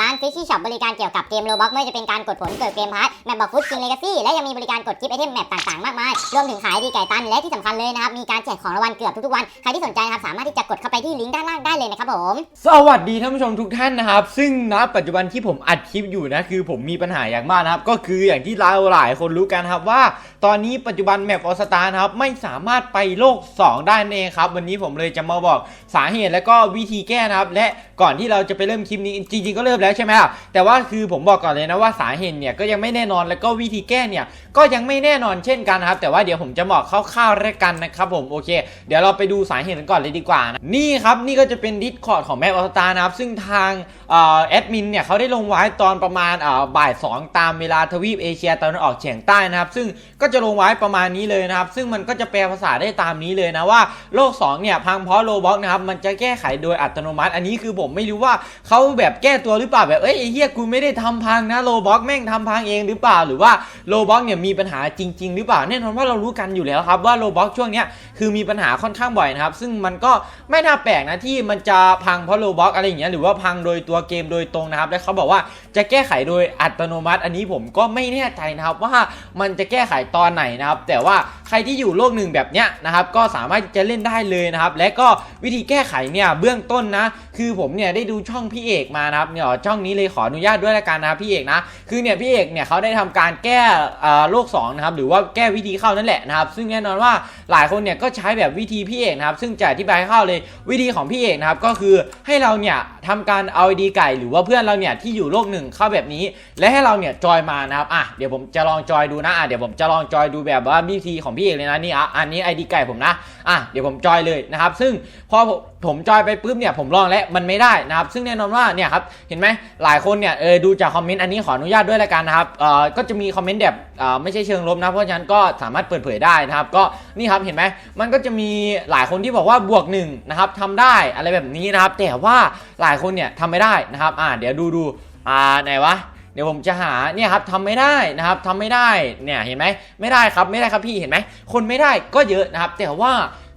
ร้าน Fishy Shop บริการเกี่ยวกับเกมโลบ็อกไม่ว่าจะเป็นการกดผลเกิดเกมพาร์ทแมปบอกฟุตคิงเลกาซี่และยังมีบริการกดกิฟต์ไอเทมแมปต่างๆมากมายรวมถึงขายดีไก่ตันและที่สำคัญเลยนะครับมีการแจกของรางวัลเกือบทุกๆวันใครที่สนใจนะครับสามารถที่จะกดเข้าไปที่ลิงก์ด้านล่างได้เลยนะครับผมสวัสดีท่านผู้ชมทุกท่านนะครับ ซึ่งณปัจจุบันที่ผมอัดคลิปอยู่นะคือผมมีปัญหาอย่างมากนะครับก็คืออย่างที่เราหลายคนรู้กันครับว่า ตอนนี้ปัจจุบันแมปออสตานะครับไม่สามารถไปโลก 2 ได้นเองครับวันนี้ผมเลยจะมาบอกสาเหตุและก็วิธีแก้นะครับและก่อนที่เราจะไปเริ่มคลิปนี้จริง ๆ ก็เริ่มแล้วใช่ไหมล่ะแต่ว่าคือผมบอกก่อนเลยนะว่าสาเหตุเนี่ยก็ยังไม่แน่นอนแล้วก็วิธีแก้เนี่ยก็ยังไม่แน่นอนเช่นกันนะครับ แต่ว่าเดี๋ยวผมจะบอกคร่าวๆแรกกันนะครับผมโอเค เดี๋ยวเราไปดูสาเหตุกันก่อนเลยดีกว่านะนี่ครับนี่ก็จะเป็นดิสคอร์ดของแมปออสตานะครับซึ่งทางออแอดมินเนี่ยเขาได้ลงไว้ตอนประมาณบ่าย 2 ตามเวลาทวีปเอเชียตะวันออกเฉียงใต้นะครับซึ่งก็จะลงไว้ประมาณนี้เลยนะครับ ซึ่งมันก็จะแปลภาษาได้ตามนี้เลยนะว่าโลก2เนี่ยพังเพราะโลบ็อกนะครับมันจะแก้ไขโดยอัตโนมัติ อันนี้คือผมไม่รู้ว่าเขาแบบแก้ตัวหรือเปล่าแบบเอ้ยเฮียกูไม่ได้ทำพังนะโลบ็อกแม่งทำพังเองหรือเปล่าหรือว่าโลบ็อกเนี่ยมีปัญหาจริง ๆ หรือเปล่าแน่นอนว่าเรารู้กันอยู่แล้วครับว่าโลบ็อกช่วงเนี้ยคือมีปัญหาค่อนข้างบ่อยนะครับซึ่งมันก็ไม่น่าแปลกนะที่มันจะพังเพราะโลบ็อกอะไรอย่างเงี้ยหรือว่าพังโดยตัวเกมโดยตรงนะครับและเขาบอกว่าจะแก้ไขโดยอัตโนมัติ อันนี้ผมก็ไม่แน่ใจนะครับว่ามันจะแก้ไขตอนไหนนะครับแต่ว่า ใครที่อยู่โลกหนึ่งแบบเนี้ยนะครับก็สามารถจะเล่นได้เลยนะครับและก็วิธีแก้ไขเนี่ยเบื้องต้นนะ คือผมเนี่ยได้ดูช่องพี่เอกมานะครับเนี่ยช่องนี้เลยขออนุญาตด้วยละกันนะครับพี่เอกนะคือเนี่ยพี่เอกเนี่ยเขาได้ทำการแก้เอ่อโลก2นะครับหรือว่าแก้วิธีเข้านั่นแหละนะครับซึ่งแน่นอนว่าหลายคนเนี่ยก็ใช้แบบวิธีพี่เอกนะครับซึ่งจะอธิบายให้เข้าเลยวิธีของพี่เอกนะครับก็คือให้เราเนี่ยทำการเอาดีไก่ หรือว่าเพื่อนเราเนี่ยที่อยู่โลกหนึ่งเข้าแบบนี้ และให้เราเนี่ยจอยมานะครับอะเดี๋ยวผมจะลองจอยดูนะอะเดี๋ยวผมจะลองจอยดูแบบว่าวิธีของพี่เอกเลยนะนี่อะอันนี้ไอดีไก่ผมนะอะเดี๋ยวผมจอยเลยนะครับซึ่งพอผมผมจอยไปปุ๊บเนี่ยผมลองแล้วมันไม่ได้นะครับซึ่งแน่นอนว่าเนี่ยครับเห็นไหมหลายคนเนี่ยเออดูจากคอมเมนต์อันนี้ขออนุญาตด้วยละกันนะครับเอ่อก็จะมีคอมเมนต์แบบเอ่อไม่ใช่เชิงลบนะเพราะฉะนั้นก็สามารถเปิดเผยได้นะครับก็นี่ครับเห็นไหมมันก็จะมีหลายคนที่บอกว่าบวกหนึ่งนะครับทำได้อะไรแบบนี้นะครับแต่ว่าหลายคนเนี่ยทำไม่ได้นะครับอ่าเดี๋ยวดูดูอ่าไหนวะ เดี๋ยวผมจะหาเนี่ยครับทำไม่ได้นะครับทำไม่ได้เนี่ยเห็นไหมไม่ได้ครับไม่ได้ครับพี่เห็นไหมคนไม่ได้ก็เยอะนะครับ แต่ว่า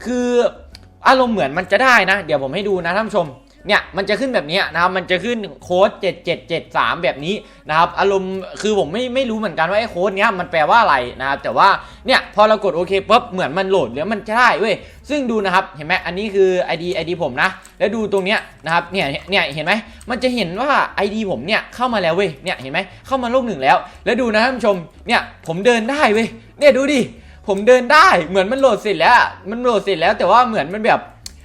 คืออารมณ์เหมือนมันจะได้นะ เดี๋ยวผมให้ดูนะท่านผู้ชม เนี่ยมันจะขึ้นแบบนี้นะครับมันจะขึ้นโค้ด7773 แบบนี้นะครับอารมณ์คือผมไม่ไม่รู้เหมือนกันว่าไอ้โค้ดเนี้ยมันแปลว่าอะไรนะครับแต่ว่าเนี่ยพอเรากดโอเคปุ๊บเหมือนมันโหลดแล้วมันจะได้เว้ยซึ่งดูนะครับเห็นไหมอันนี้คือ ID ID ผมนะ แล้วดูตรงเนี้ยนะครับเนี่ยเนี่ยเห็นไหมมันจะเห็นว่า ID ผมเนี่ยเข้ามาแล้วเว้ยเนี่ยเห็นไหมเข้ามาโลกหนึ่งแล้ว แล้วดูนะท่านผู้ชมเนี่ยผมเดินได้เว้ยเนี่ยดูดิผมเดินได้เหมือนมันโหลดเสร็จแล้ว มันโหลดเสร็จแล้วแต่ว่าเหมือนมันแบบ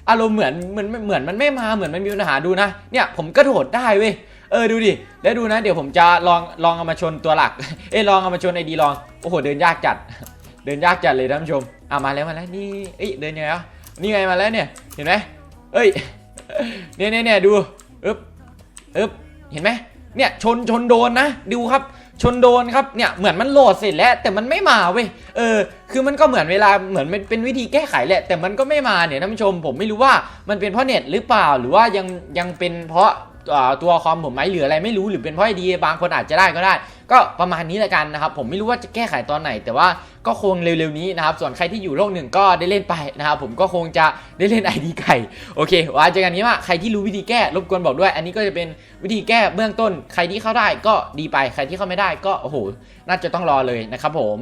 อารมณ์เหมือนเหมือนเหมือนมันไม่มาเหมือนมันมีปัญหาดูนะเนี่ยผมกระโดดได้เว้ยเออดูดิแล้วดูนะเดี๋ยวผมจะลองลองเอามาชนตัวหลักเอ้ลองเอามาชนไอดีลองโอ้โหเดินยากจัด เดินยากจัดเลยท่านผู้ชมอะมาแล้วมาแล้วนี่เอ้ยเดินยังไงวะนี่ไงมาแล้วเนี่ยเห็นไหมเอ้ยเนี่ยเนี่ยเนี่ยดูอึ๊บอึ๊บเห็นไหมเนี่ยชนชนโดนนะดูครับ ชนโดนครับ เนี่ย เหมือนมันโหลดเสร็จแล้ว แต่มันไม่มาเว้ย เออ คือมันก็เหมือนเวลา เหมือนเป็นวิธีแก้ไขแหละ แต่มันก็ไม่มาเนี่ยท่านผู้ชม ผมไม่รู้ว่ามันเป็นเพราะเน็ตหรือเปล่า หรือว่ายังยังเป็นเพราะ ตัวคอมผมไหมหรืออะไรไม่รู้หรือเป็นเพราะไอดีบางคนอาจจะได้ก็ได้ ก็ประมาณนี้ละกันนะครับ ผมไม่รู้ว่าจะแก้ไขตอนไหน แต่ว่าก็คงเร็วๆนี้นะครับ ส่วนใครที่อยู่โลกหนึ่งก็ได้เล่นไปนะครับผมก็คงจะได้เล่นไอดีไก่โอเคว่าเจอกันนี้ว่าใครที่รู้วิธีแก้รบกวนบอกด้วย อันนี้ก็จะเป็นวิธีแก้เบื้องต้น ใครที่เข้าได้ก็ดีไปใครที่เข้าไม่ได้ก็โอ้โหน่าจะต้องรอเลยนะครับผม